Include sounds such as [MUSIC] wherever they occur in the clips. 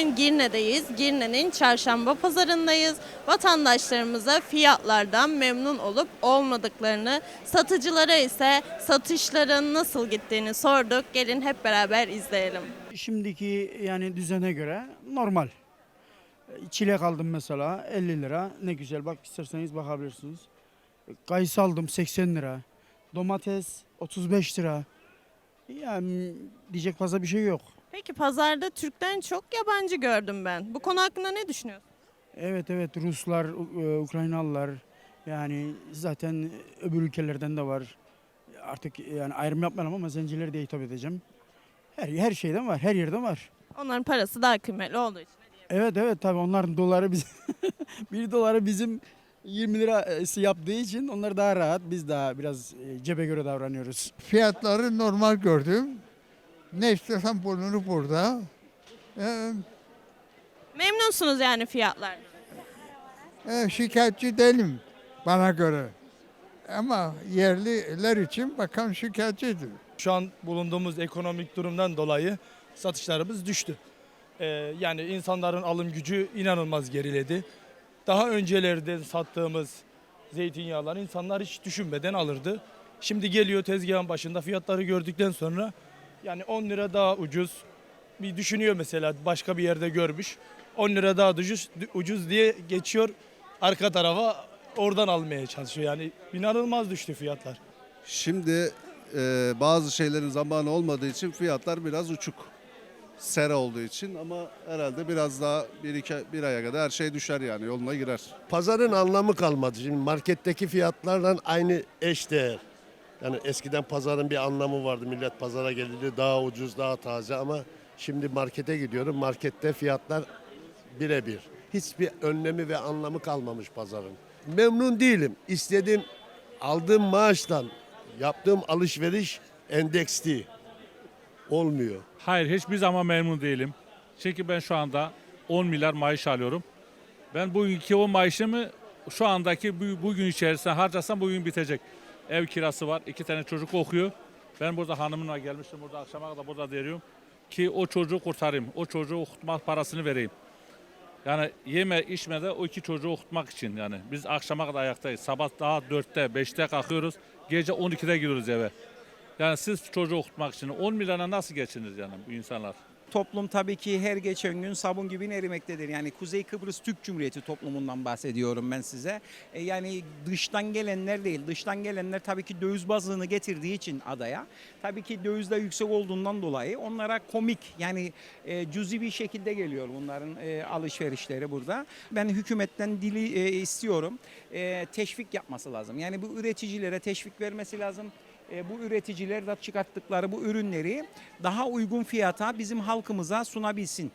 Girne'deyiz. Girne'nin çarşamba pazarındayız. Vatandaşlarımıza fiyatlardan memnun olup olmadıklarını, satıcılara ise satışların nasıl gittiğini sorduk. Gelin hep beraber izleyelim. Şimdiki yani düzene göre normal. Çilek aldım mesela 50 lira. Ne güzel bak isterseniz bakabilirsiniz. Kayısı aldım 80 lira. Domates 35 lira. Yani diyecek fazla bir şey yok. Peki pazarda Türk'ten çok yabancı gördüm ben. Bu konu hakkında ne düşünüyorsun? Evet evet Ruslar, e, Ukraynalılar yani zaten öbür ülkelerden de var. Artık yani ayrım yapmayalım ama zencileri de hitap edeceğim. Her, her şeyden var, her yerden var. Onların parası daha kıymetli olduğu için. Evet evet tabii onların doları biz [LAUGHS] bir doları bizim 20 lirası yaptığı için onlar daha rahat biz daha biraz e, cebe göre davranıyoruz. Fiyatları normal gördüm. Ne istersen bulunur burada. Ee, Memnunsunuz yani fiyatlardan. e, şikayetçi değilim bana göre. Ama yerliler için bakan şikayetçidir. Şu an bulunduğumuz ekonomik durumdan dolayı satışlarımız düştü. Ee, yani insanların alım gücü inanılmaz geriledi. Daha öncelerde sattığımız zeytinyağları insanlar hiç düşünmeden alırdı. Şimdi geliyor tezgahın başında fiyatları gördükten sonra yani 10 lira daha ucuz bir düşünüyor mesela başka bir yerde görmüş. 10 lira daha ucuz, ucuz diye geçiyor arka tarafa oradan almaya çalışıyor. Yani inanılmaz düştü fiyatlar. Şimdi e, bazı şeylerin zamanı olmadığı için fiyatlar biraz uçuk. Sera olduğu için ama herhalde biraz daha bir, iki, bir aya kadar her şey düşer yani yoluna girer. Pazarın anlamı kalmadı. Şimdi marketteki fiyatlarla aynı eş değer. Yani eskiden pazarın bir anlamı vardı. Millet pazara gelirdi daha ucuz, daha taze ama şimdi markete gidiyorum. Markette fiyatlar birebir. Hiçbir önlemi ve anlamı kalmamış pazarın. Memnun değilim. İstediğim aldığım maaştan yaptığım alışveriş endeksli. Olmuyor. Hayır hiçbir zaman memnun değilim. Çünkü ben şu anda 10 milyar maaş alıyorum. Ben bugünkü o maaşımı şu andaki bu- bugün içerisinde harcasam bugün bitecek. Ev kirası var, iki tane çocuk okuyor. Ben burada hanımımla gelmiştim burada akşama kadar burada diyorum ki o çocuğu kurtarayım. O çocuğu okutma parasını vereyim. Yani yeme içme de o iki çocuğu okutmak için yani. Biz akşama kadar ayaktayız. Sabah daha 4'te 5'te kalkıyoruz. Gece 12'de gidiyoruz eve. Yani siz çocuğu okutmak için 10 milyona nasıl geçinir yani bu insanlar? Toplum tabii ki her geçen gün sabun gibi erimektedir. Yani Kuzey Kıbrıs Türk Cumhuriyeti toplumundan bahsediyorum ben size. E, yani dıştan gelenler değil. Dıştan gelenler tabii ki döviz bazını getirdiği için adaya. Tabii ki döviz de yüksek olduğundan dolayı onlara komik yani e, cüzi bir şekilde geliyor bunların e, alışverişleri burada. Ben hükümetten dili e, istiyorum. E, teşvik yapması lazım. Yani bu üreticilere teşvik vermesi lazım e, bu üreticiler de çıkarttıkları bu ürünleri daha uygun fiyata bizim halkımıza sunabilsin.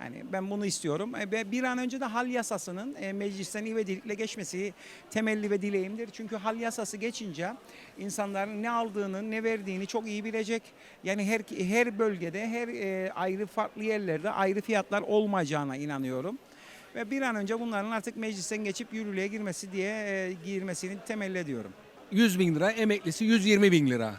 Yani ben bunu istiyorum. E, ve bir an önce de hal yasasının e, meclisten ivedilikle geçmesi temelli ve dileğimdir. Çünkü hal yasası geçince insanların ne aldığını, ne verdiğini çok iyi bilecek. Yani her her bölgede, her e, ayrı farklı yerlerde ayrı fiyatlar olmayacağına inanıyorum. Ve bir an önce bunların artık meclisten geçip yürürlüğe girmesi diye e, girmesini temelli ediyorum. 100 bin lira, emeklisi 120 bin lira.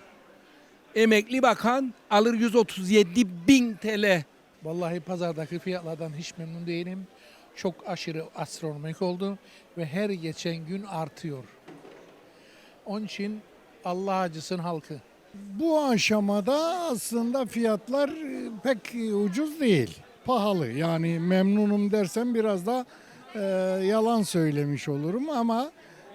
Emekli bakan alır 137 bin TL. Vallahi pazardaki fiyatlardan hiç memnun değilim. Çok aşırı astronomik oldu ve her geçen gün artıyor. Onun için Allah acısın halkı. Bu aşamada aslında fiyatlar e, pek ucuz değil. Pahalı. Yani memnunum dersem biraz da e, yalan söylemiş olurum ama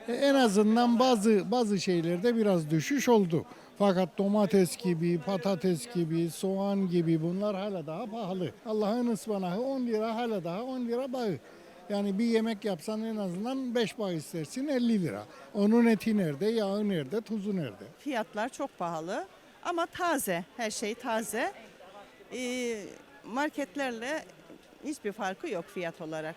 en azından bazı bazı şeylerde biraz düşüş oldu. Fakat domates gibi, patates gibi, soğan gibi bunlar hala daha pahalı. Allah'ın ıspanahı 10 lira hala daha 10 lira bağı. Yani bir yemek yapsan en azından 5 bağ istersin 50 lira. Onun eti nerede, yağı nerede, tuzu nerede? Fiyatlar çok pahalı ama taze. Her şey taze. Ee, marketlerle hiçbir farkı yok fiyat olarak.